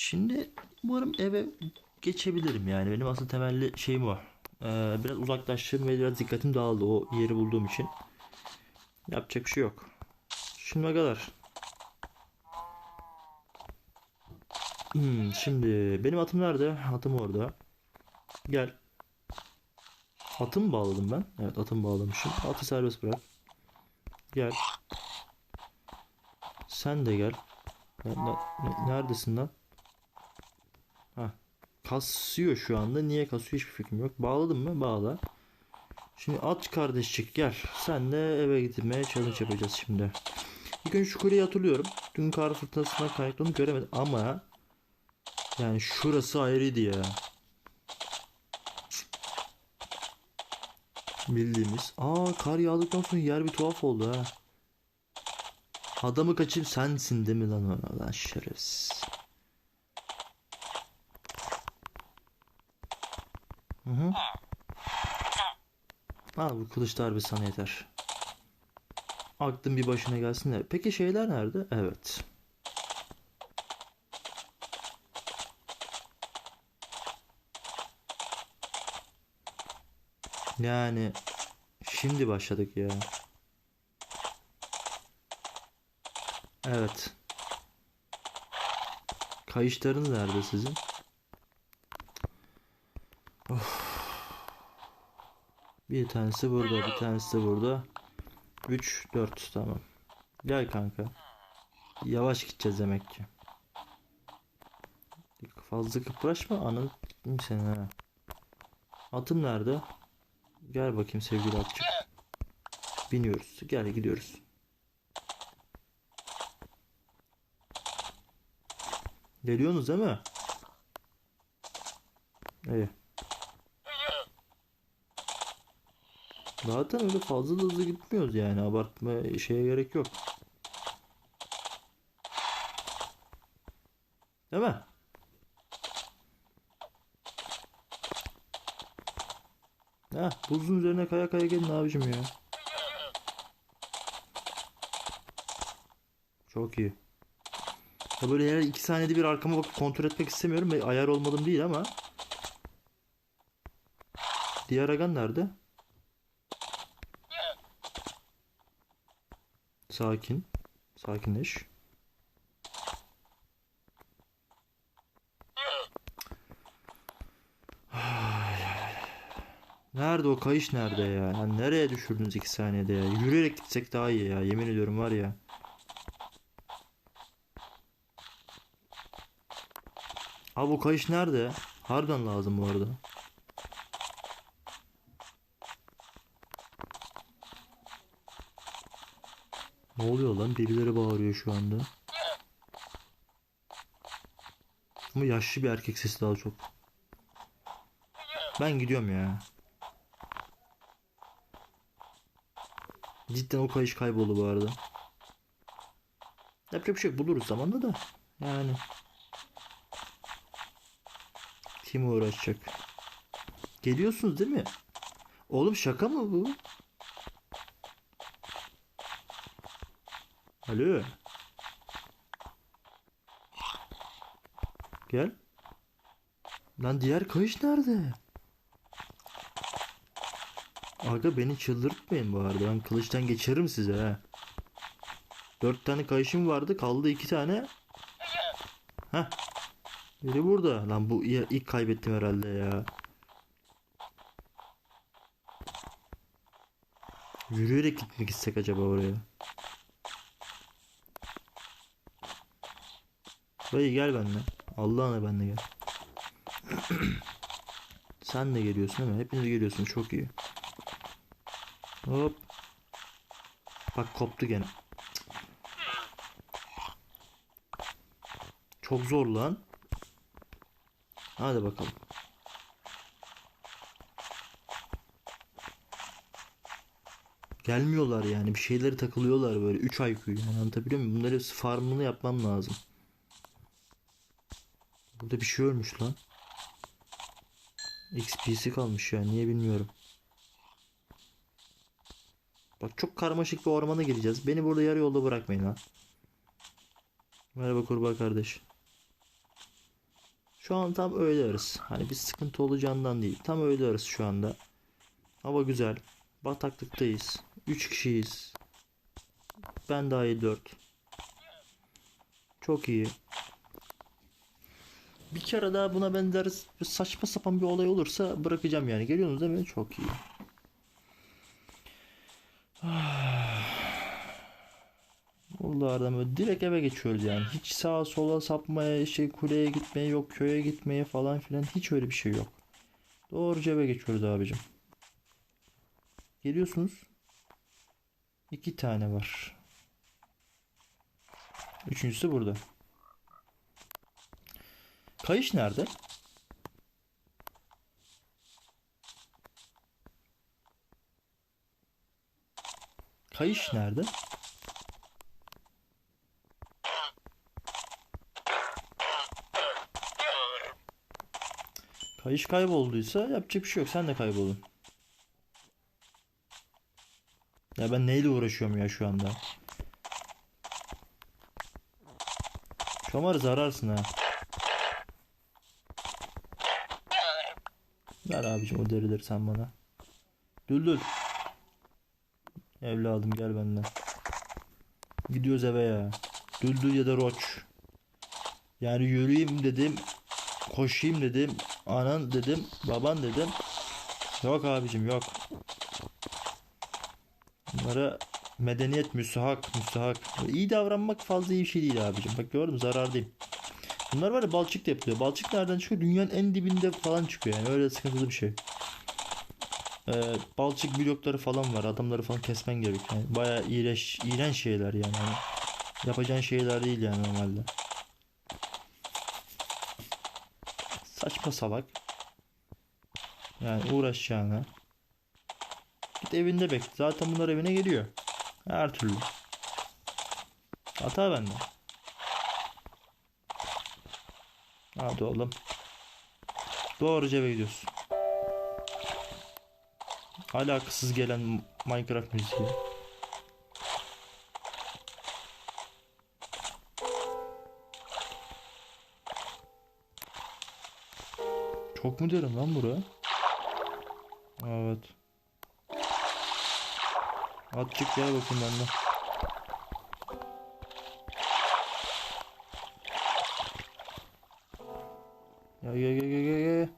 Şimdi umarım eve geçebilirim yani. Benim asıl temelli şeyim o. Ee, biraz uzaklaştım ve biraz dikkatim dağıldı o yeri bulduğum için. Yapacak bir şey yok. Şimdi ne kadar? Hmm, şimdi benim atım nerede? Atım orada. Gel. Atımı mı bağladım ben? Evet atımı bağlamışım. Atı serbest bırak. Gel. Sen de gel. Ne- ne- ne- neredesin lan? Kasıyor şu anda. Niye kasıyor hiçbir fikrim yok. Bağladın mı? Bağla. Şimdi at kardeşçik gel. Sen de eve gitmeye challenge yapacağız şimdi. İlk önce şu kuleyi hatırlıyorum. Dün kar fırtınasından kaynaklı göremedim ama yani şurası ayrıydı ya. Bildiğimiz. Aa kar yağdıktan sonra yer bir tuhaf oldu ha. Adamı kaçırıp sensin değil mi lan ona lan şerefsiz. Hı hı. Al bu kılıç darbe sana yeter. Aklın bir başına gelsin de. Peki şeyler nerede? Evet. Yani şimdi başladık ya. Evet. Kayışlarınız nerede sizin? Bir tanesi burada, bir tanesi de burada. 3, 4 tamam. Gel kanka. Yavaş gideceğiz demek ki. Fazla kıpraşma anın seni ha. Atım nerede? Gel bakayım sevgili atçım. Biniyoruz. Gel gidiyoruz. Geliyorsunuz değil mi? İyi. Zaten öyle fazla da hızlı gitmiyoruz yani abartma şeye gerek yok. Değil mi? Heh, buzun üzerine kaya kaya gelin abicim ya. Çok iyi. Ya böyle her iki saniyede bir arkama bakıp kontrol etmek istemiyorum ayar olmadım değil ama. Diğer agan nerede? Sakin. Sakinleş. Nerede o kayış nerede ya? Yani nereye düşürdünüz iki saniyede ya? Yürüyerek gitsek daha iyi ya. Yemin ediyorum var ya. Abi o kayış nerede? Harbiden lazım bu arada. Ne oluyor lan? Birileri bağırıyor şu anda. Ama yaşlı bir erkek sesi daha çok. Ben gidiyorum ya. Cidden o kayış kayboldu bu arada. Yapacak bir şey. Buluruz zamanla da. Yani. Kim uğraşacak? Geliyorsunuz değil mi? Oğlum şaka mı bu? Alo. Gel. Lan diğer kayış nerede? Aga beni çıldırtmayın bu arada. Ben kılıçtan geçiririm size ha. Dört tane kayışım vardı. Kaldı iki tane. Heh. Biri burada. Lan bu ilk kaybettim herhalde ya. Yürüyerek gitmek istek acaba oraya. Dayı gel benimle. Allah'ına benimle gel. Sen de geliyorsun değil mi? Hepiniz geliyorsunuz. Çok iyi. Hop. Bak koptu gene. Çok zor lan. Hadi bakalım. Gelmiyorlar yani. Bir şeyleri takılıyorlar böyle. 3 IQ yani anlatabiliyor muyum? Bunları farmını yapmam lazım. Burada bir şey ölmüş lan. XP'si kalmış ya. Niye bilmiyorum. Bak çok karmaşık bir ormana gireceğiz. Beni burada yarı yolda bırakmayın ha. Merhaba kurbağa kardeş. Şu an tam öğle arası. Hani bir sıkıntı olacağından değil. Tam öğle arası şu anda. Hava güzel. Bataklıktayız. 3 kişiyiz. Ben dahil 4. Çok iyi. Bir kere daha buna benzer saçma sapan bir olay olursa bırakacağım yani. Geliyorsunuz değil mi? Çok iyi. Buralardan böyle direkt eve geçiyoruz yani. Hiç sağa sola sapmaya, şey kuleye gitmeye yok, köye gitmeye falan filan hiç öyle bir şey yok. Doğruca eve geçiyoruz abicim. Geliyorsunuz. İki tane var. Üçüncüsü burada. Kayış nerede? Kayış nerede? Kayış kaybolduysa yapacak bir şey yok. Sen de kayboldun. Ya ben neyle uğraşıyorum ya şu anda? Çomarı zararsın ha. Ver abicim o derileri sen bana. Düldül. Evladım gel benden. Gidiyoruz eve ya. Düldül ya da roç. Yani yürüyeyim dedim. Koşayım dedim. Anan dedim. Baban dedim. Yok abicim yok. Bunlara medeniyet müstahak müstahak. İyi davranmak fazla iyi bir şey değil abicim. Bak gördüm zarardayım. Bunlar var ya balçık da yapılıyor. Balçık nereden çıkıyor? Dünyanın en dibinde falan çıkıyor yani. Öyle sıkıntılı bir şey. Ee, balçık blokları falan var. Adamları falan kesmen gerek. Yani bayağı iğrenç, iğrenç şeyler yani. yani. Yapacağın şeyler değil yani normalde. Saçma salak. Yani uğraşacağına. Git evinde bekle. Zaten bunlar evine geliyor. Her türlü. Hata bende. Hadi oğlum. Doğruca eve gidiyorsun. Alakasız gelen Minecraft müziği. Çok mu derin lan bura? Evet. Atçık gel bakayım benden. Gel gel gel gel gel.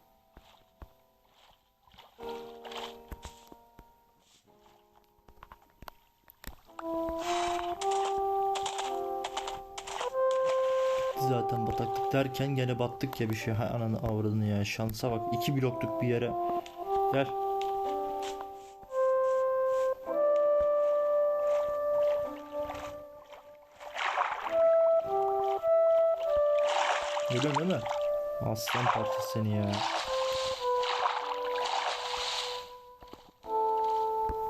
Zaten bataklık derken gene battık ya bir şey. Hay ananı avradını ya. Şansa bak. iki blokluk bir yere. Gel. Geliyorsun değil mi? Aslan parçası seni ya.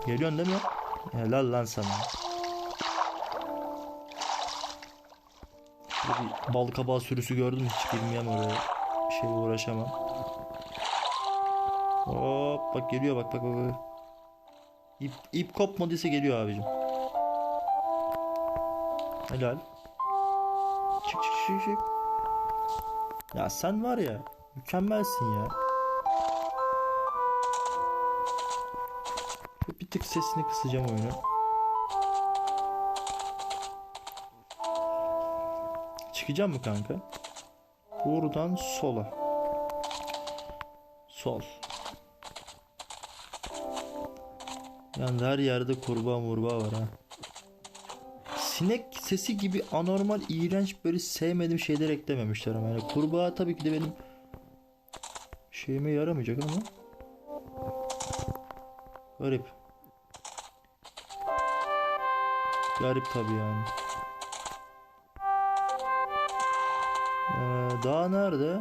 Geliyorsun değil mi? Helal lan sana. Bir bal kabağı sürüsü gördüm hiç bilmiyorum. Bir şey uğraşamam. Hop bak geliyor bak bak bak. İp, ip kopmadıysa geliyor abicim. Helal. Çık çık çık çık. Ya sen var ya mükemmelsin ya. Bir tık sesini kısacağım oyunu. Çıkacağım mı kanka? Buradan sola. Sol. Yani her yerde kurbağa murbağa var ha. Sinek sesi gibi anormal, iğrenç böyle sevmediğim şeyler eklememişler ama yani kurbağa tabii ki de benim şeyime yaramayacak ama garip. Garip tabii yani. Ee, dağ nerede?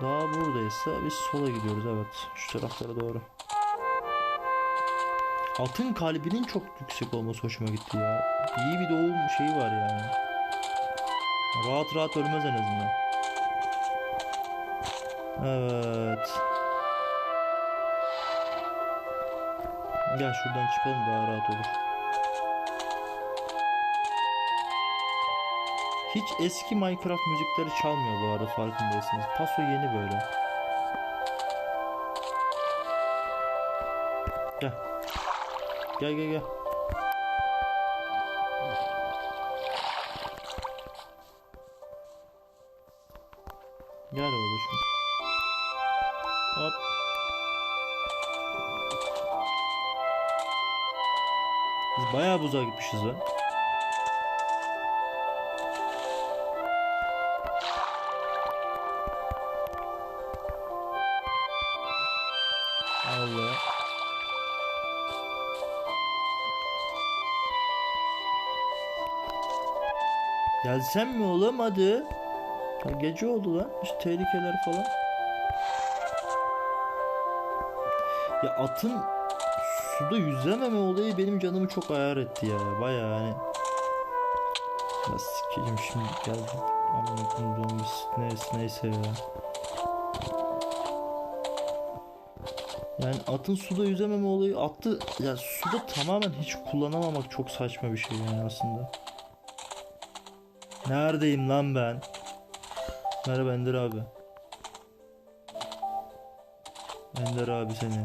Dağ buradaysa biz sola gidiyoruz evet. Şu taraflara doğru. Atın kalbinin çok yüksek olması hoşuma gitti ya. İyi bir doğum şeyi var yani. Rahat rahat ölmez en azından. Evet. Gel şuradan çıkalım daha rahat olur. Hiç eski Minecraft müzikleri çalmıyor bu arada farkındaysanız. Paso yeni böyle. Gel. Gel gel gel. Gel oğlum. Hop. Biz bayağı buzağa gitmişiz lan. Gelsen mi oğlum hadi. Ya gece oldu lan. İşte tehlikeler falan. Ya atın suda yüzememe olayı benim canımı çok ayar etti ya. Baya yani. Ya sikeyim şimdi geldim. Amına koyduğum neyse neyse ya. Yani atın suda yüzememe olayı attı ya suda tamamen hiç kullanamamak çok saçma bir şey yani aslında. Neredeyim lan ben? Merhaba Ender abi. Ender abi seni.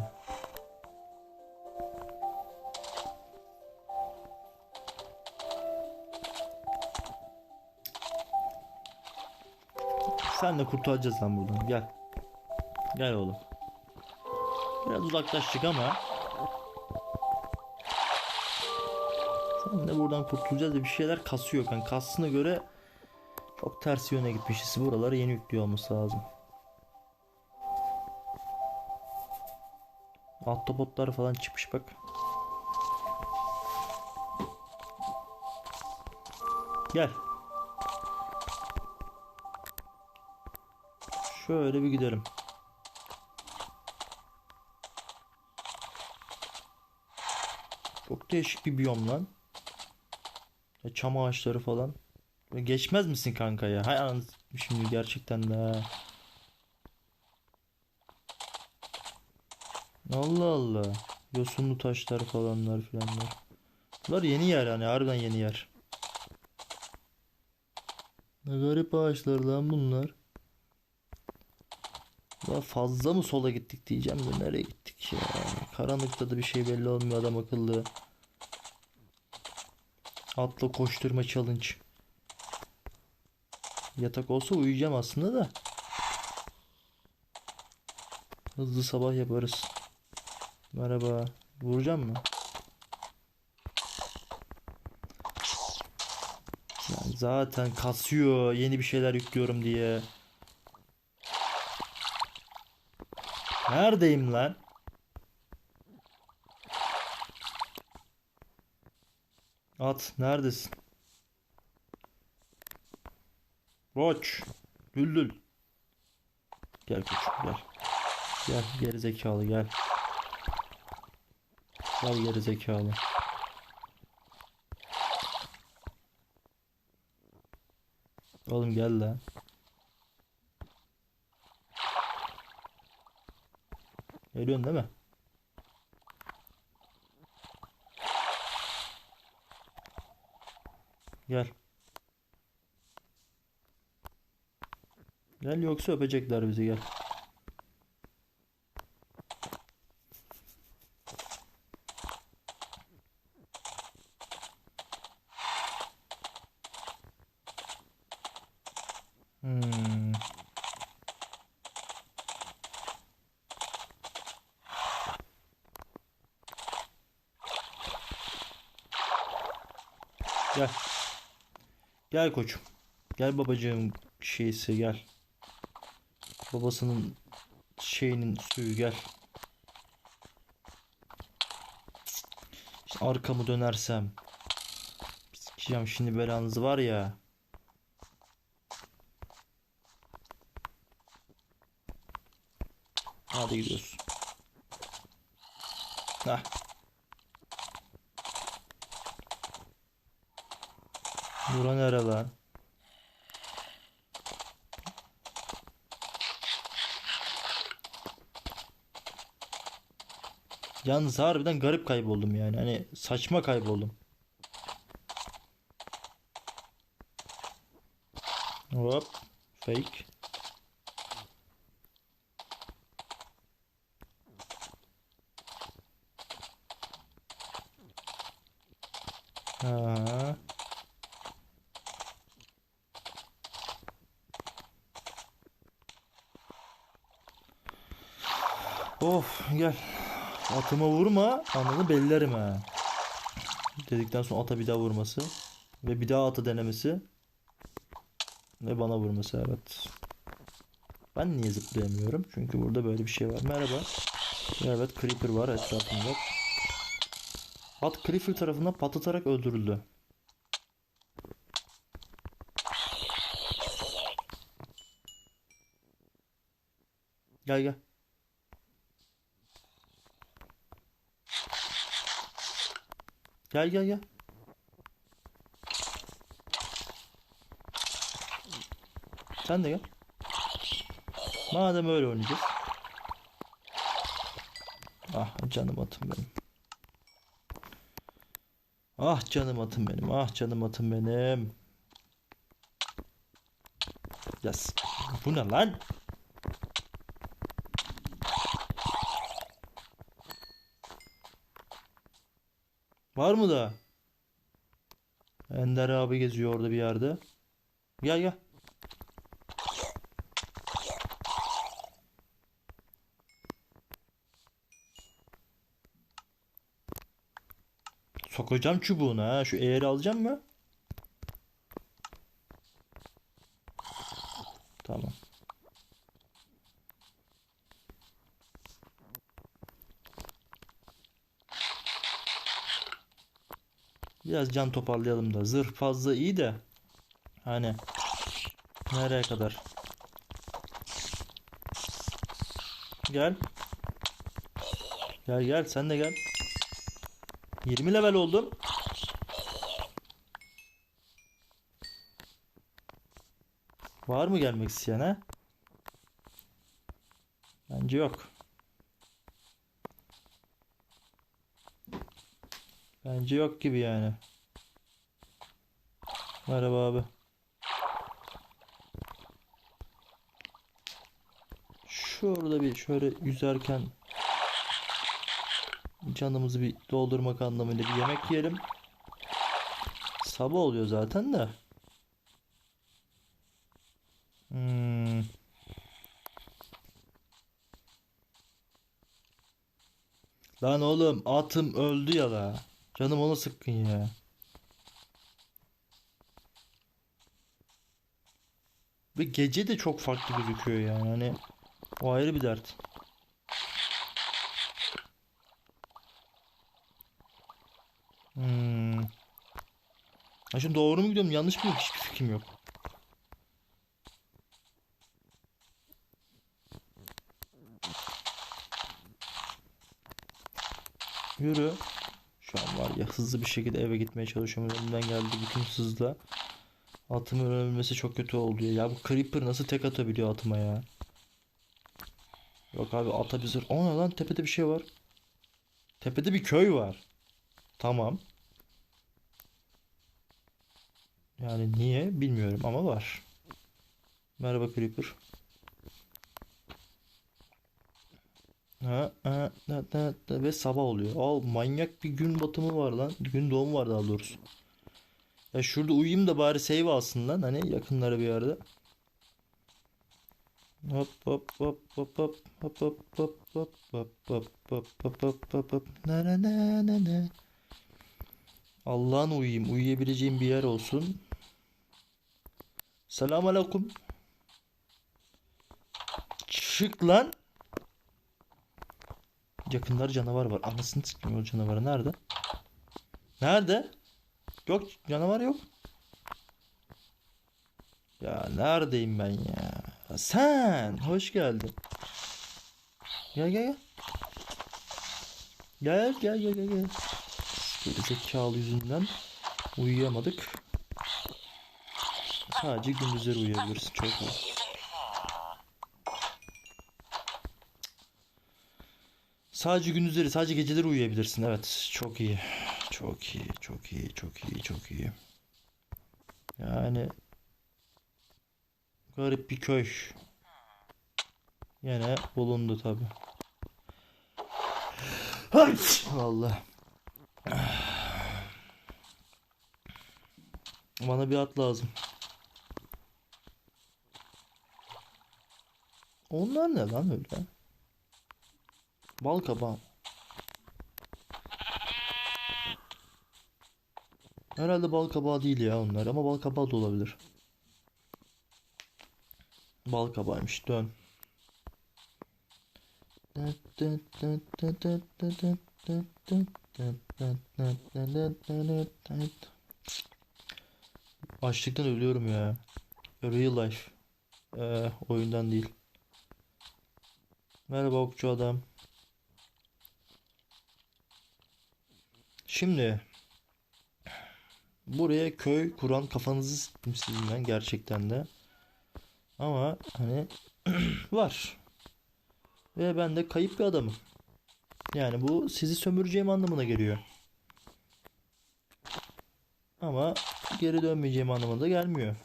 Sen de kurtulacağız lan buradan. Gel. Gel oğlum. Biraz uzaklaştık ama. De buradan kurtulacağız da bir şeyler kasıyor kan. Kastına göre çok ters yöne gitmişiz. Buraları yeni yüklüyor olması lazım. Autobotlar falan çıkmış bak. Gel. Şöyle bir gidelim. Çok değişik bir biyom lan. Ya çam ağaçları falan. Ya Geçmez misin kanka ya? Hay şimdi gerçekten de. Allah Allah. Yosunlu taşlar falanlar filanlar. Bunlar yeni yer yani harbiden yeni yer. Ne garip ağaçlar lan bunlar. Daha fazla mı sola gittik diyeceğim de nereye gittik ya? Karanlıkta da bir şey belli olmuyor adam akıllı. Atla koşturma challenge. Yatak olsa uyuyacağım aslında da. Hızlı sabah yaparız. Merhaba. Vuracağım mı? Ya zaten kasıyor yeni bir şeyler yüklüyorum diye. Neredeyim lan? At neredesin? Roç. Düldül. Gel koçum gel. Gel geri zekalı gel. Gel geri zekalı. Oğlum gel lan. Geliyorsun değil mi? Gel. Gel yoksa öpecekler bizi gel. Hmm. Gel. Gel koçum. Gel babacığım şeysi gel. Babasının şeyinin suyu gel. İşte arkamı dönersem. Sikeceğim şimdi belanızı var ya. Hadi gidiyoruz. Hah. Bura nere lan? Yalnız harbiden garip kayboldum yani. Hani saçma kayboldum. Hop. Fake. Ha. Of gel. Atıma vurma. Ananı bellerim ha. Dedikten sonra ata bir daha vurması. Ve bir daha atı denemesi. Ve bana vurması evet. Ben niye zıplayamıyorum? Çünkü burada böyle bir şey var. Merhaba. Evet Creeper var etrafımda. At Creeper tarafından patlatarak öldürüldü. Gel gel. Gel gel gel. Sen de gel. Madem öyle oynayacağız. Ah canım atım benim. Ah canım atım benim. Ah canım atım benim. Yes. Bu ne lan? Var mı da? Ender abi geziyor orada bir yerde. Gel gel. Sokacağım çubuğunu ha. Şu eğeri alacağım mı? Tamam. Biraz can toparlayalım da. Zırh fazla iyi de. Hani nereye kadar? Gel. Gel gel sen de gel. 20 level oldum. Var mı gelmek isteyen ha? Bence yok. Bence yok gibi yani. Merhaba abi. Şurada bir şöyle yüzerken canımızı bir doldurmak anlamıyla bir yemek yiyelim. Sabah oluyor zaten de. Hmm. Lan oğlum atım öldü ya la. Canım onu sıkkın ya. Ve gece de çok farklı gözüküyor yani. Hani o ayrı bir dert. Hmm. Ha şimdi doğru mu gidiyorum? Yanlış mı? Hiçbir fikrim yok. Yürü. Şu an var ya hızlı bir şekilde eve gitmeye çalışıyorum. Elimden geldi bütün hızla. Atımın ölmesi çok kötü oldu ya. Ya bu Creeper nasıl tek atabiliyor atıma ya? Yok abi ata bir zırh. O ne lan tepede bir şey var. Tepede bir köy var. Tamam. Yani niye bilmiyorum ama var. Merhaba Creeper. Ha, ha, ha, ha, ha. ve sabah oluyor. Al manyak bir gün batımı var lan. Gün doğumu var daha doğrusu. Ya şurada uyuyayım da bari save alsın lan. Hani yakınlara bir yerde. Hop hop hop hop hop hop hop hop hop hop hop hop hop hop hop na na na na na Allah'ın uyuyayım. Uyuyabileceğim bir yer olsun. Selamun aleyküm. Çık lan. Yakınlar canavar var. Anasını sikeyim o canavarı nerede? Nerede? Yok canavar yok. Ya neredeyim ben ya? Sen hoş geldin. Gel gel gel. Gel gel gel gel gel. Geri zekalı yüzünden uyuyamadık. Sadece gündüzleri uyuyabilirsin çok iyi. Sadece gündüzleri, sadece geceleri uyuyabilirsin. Evet, çok iyi. Çok iyi, çok iyi, çok iyi, çok iyi. Yani Garip bir köy. Yine bulundu tabi. Vallahi. Bana bir at lazım. Onlar ne lan öyle? Bal kabağı. Herhalde bal kabağı değil ya onlar ama bal kabağı da olabilir. Bal kabağıymış dön. Açlıktan ölüyorum ya. Real life. Ee, oyundan değil. Merhaba okçu adam. Şimdi buraya köy kuran kafanızı sıktım sizin ben gerçekten de. Ama hani var. Ve ben de kayıp bir adamım. Yani bu sizi sömüreceğim anlamına geliyor. Ama geri dönmeyeceğim anlamına da gelmiyor.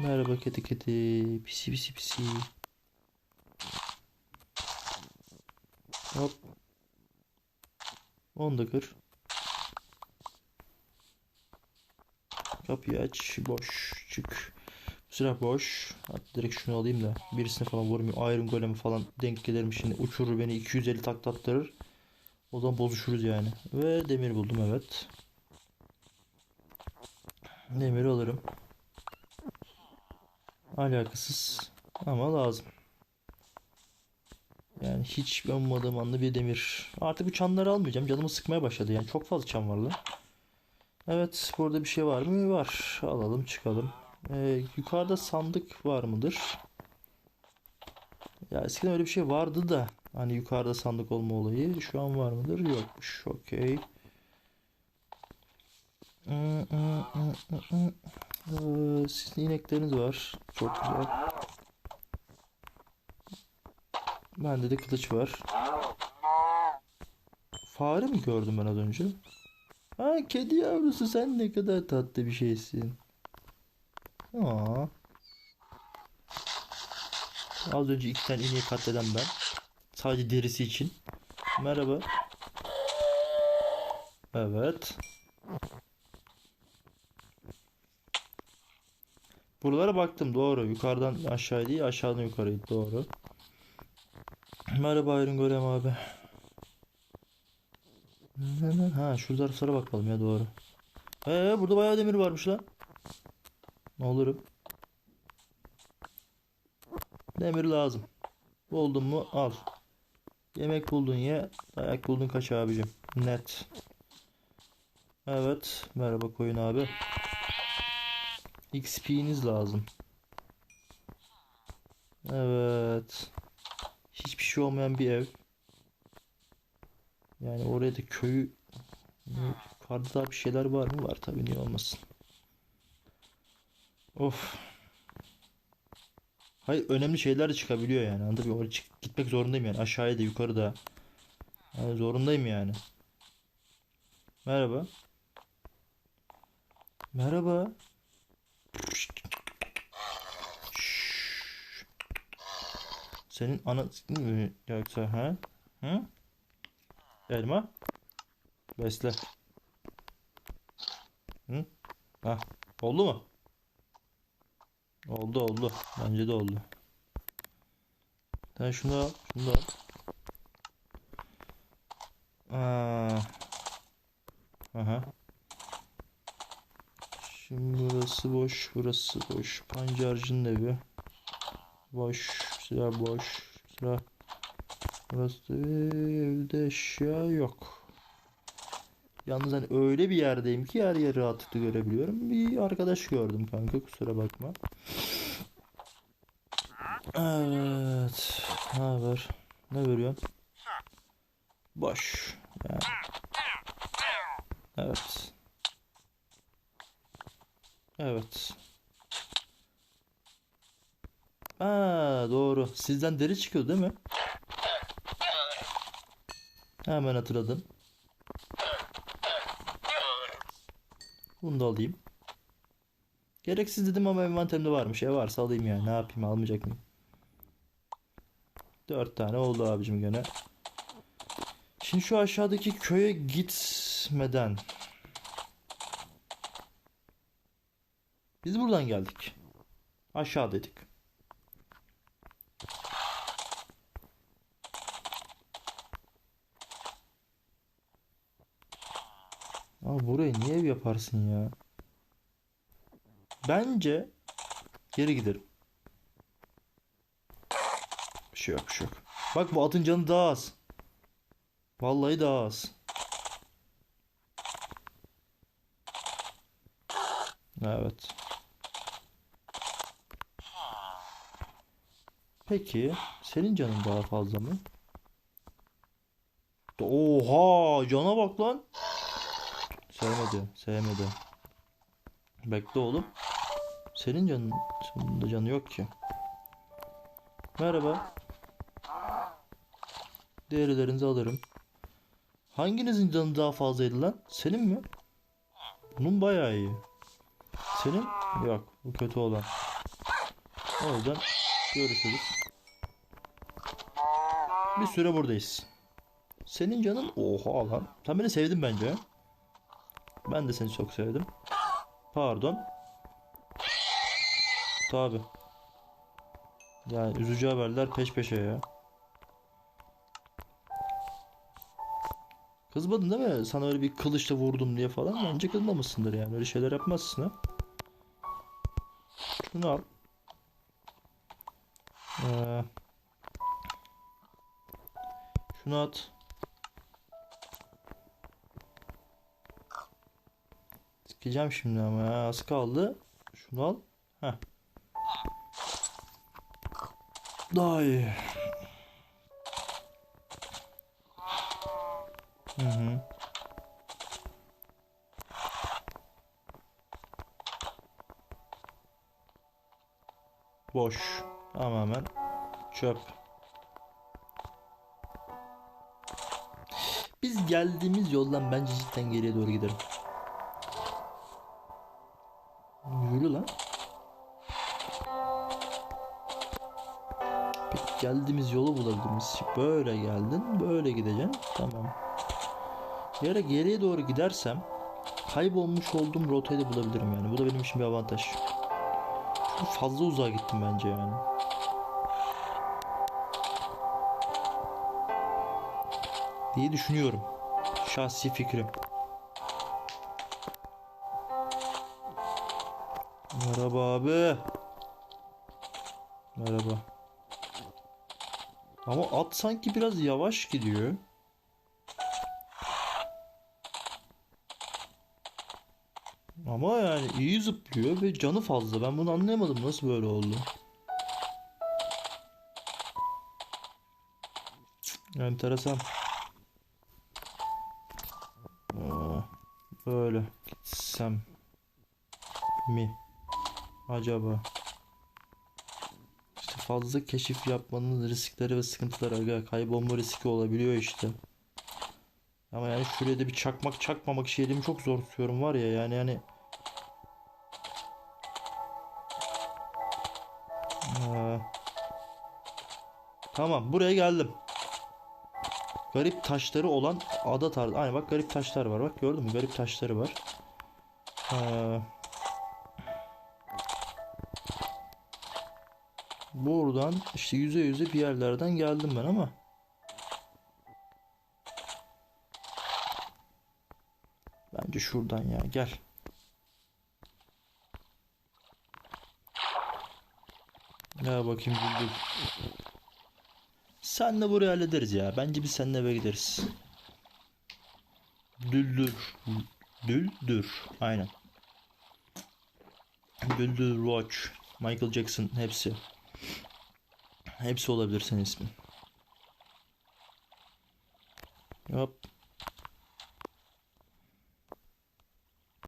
Merhaba kedi kedi. Pisi pisi pisi. Hop. Onu da kır. Kapıyı aç. Boş. Çık. Bu silah boş. Hatta direkt şunu alayım da birisine falan vurmayayım. Iron Golem'e falan denk gelirim şimdi. Uçurur beni 250 takla attırır. O zaman bozuşuruz yani. Ve demir buldum evet. Demiri alırım. Alakasız ama lazım. Yani hiç ummadığım anda bir demir. Artık bu çanları almayacağım. Canımı sıkmaya başladı yani. Çok fazla çan var lan. Evet burada bir şey var mı? Var. Alalım çıkalım. Ee, yukarıda sandık var mıdır? Ya eskiden öyle bir şey vardı da hani yukarıda sandık olma olayı şu an var mıdır? Yokmuş. Okey. Ee, Sizin inekleriniz var. Çok güzel. Bende de kılıç var. Fare mi gördüm ben az önce? Ha kedi yavrusu sen ne kadar tatlı bir şeysin. Aa. Az önce iki tane ineği katleden ben. Sadece derisi için. Merhaba. Evet. Buralara baktım doğru. Yukarıdan aşağı değil aşağıdan yukarıydı doğru. Merhaba Iron Golem abi. Ha şurada sarı bakalım ya doğru. Ee burada bayağı demir varmış lan. Ne olurum? Demir lazım. Buldun mu al. Yemek buldun ye. Dayak buldun kaç abicim. Net. Evet. Merhaba koyun abi. XP'niz lazım. Evet. Hiçbir şey olmayan bir ev. Yani oraya da köyü yukarıda daha bir şeyler var mı? Var tabii niye olmasın. Of. Hayır önemli şeyler de çıkabiliyor yani. Anladın mı? Oraya gitmek zorundayım yani. Aşağıya da yukarıda. Yani zorundayım yani. Merhaba. Merhaba. Şşş. Senin ana mi yoksa ha? Hı? Elma. Besle. Hı? Ah, oldu mu? Oldu oldu. Bence de oldu. Sen şunu al. Şunu al. Aa. Aha. Şimdi burası boş. Burası boş. Pancarcının evi. Boş. Sıra boş. Sıra. Burası evde eşya yok. Yalnız hani öyle bir yerdeyim ki her yeri rahatlıkla görebiliyorum. Bir arkadaş gördüm kanka kusura bakma. Evet. Ne haber? Ne veriyorsun? Boş. Yani. Evet. Evet. Aa, doğru. Sizden deri çıkıyor değil mi? Hemen hatırladım. Bunu da alayım. Gereksiz dedim ama envanterimde varmış. E varsa alayım yani. Ne yapayım almayacak mıyım? Dört tane oldu abicim gene. Şimdi şu aşağıdaki köye gitmeden biz buradan geldik. Aşağıdaydık. Abi buraya niye ev yaparsın ya? Bence geri giderim. Bir şey yok, bir şey yok. Bak bu atın canı daha az. Vallahi daha az. Evet. Peki, senin canın daha fazla mı? Oha, cana bak lan. Sevmedi, sevmedi. Bekle oğlum. Senin canın, senin de canı yok ki. Merhaba. Değerlerinizi alırım. Hanginizin canı daha fazlaydı lan? Senin mi? Bunun bayağı iyi. Senin? Yok. Bu kötü olan. O yüzden görüşürüz. Bir süre buradayız. Senin canın oha lan. Sen beni sevdin bence. Ben de seni çok sevdim. Pardon. Tabi. Yani üzücü haberler peş peşe ya. Kızmadın değil mi? Sana öyle bir kılıçla vurdum diye falan. Bence kızmamışsındır yani. Öyle şeyler yapmazsın ha. Şunu al. Ee, şunu at. Sikeceğim şimdi ama ya. Az kaldı. Şunu al. Heh. Daha iyi. Hı hı. Boş. Tamamen çöp. Biz geldiğimiz yoldan bence cidden geriye doğru gidelim. Geldiğimiz yolu bulabilir miyiz? Böyle geldin, böyle gideceksin. Tamam. Yere geriye doğru gidersem kaybolmuş olduğum rotayı da bulabilirim yani. Bu da benim için bir avantaj. Çünkü fazla uzağa gittim bence yani. Diye düşünüyorum. Şahsi fikrim. Merhaba abi. Merhaba. Ama at sanki biraz yavaş gidiyor. Ama yani iyi zıplıyor ve canı fazla. Ben bunu anlayamadım. Nasıl böyle oldu? Enteresan. Böyle gitsem mi acaba? Fazla keşif yapmanın riskleri ve sıkıntıları aga kaybolma riski olabiliyor işte. Ama yani şuraya da bir çakmak çakmamak şeyimi çok zor tutuyorum var ya yani yani Aa. Tamam buraya geldim. Garip taşları olan ada tarzı. Aynen bak garip taşlar var. Bak gördün mü? Garip taşları var. Aa. Buradan işte yüze yüze bir yerlerden geldim ben ama. Bence şuradan ya gel. Ya bakayım Düldül. Senle burayı hallederiz ya. Bence biz seninle eve gideriz. Düldür. Düldür. Aynen. Düldür Watch. Michael Jackson hepsi. Hepsi olabilir senin ismin. Hop.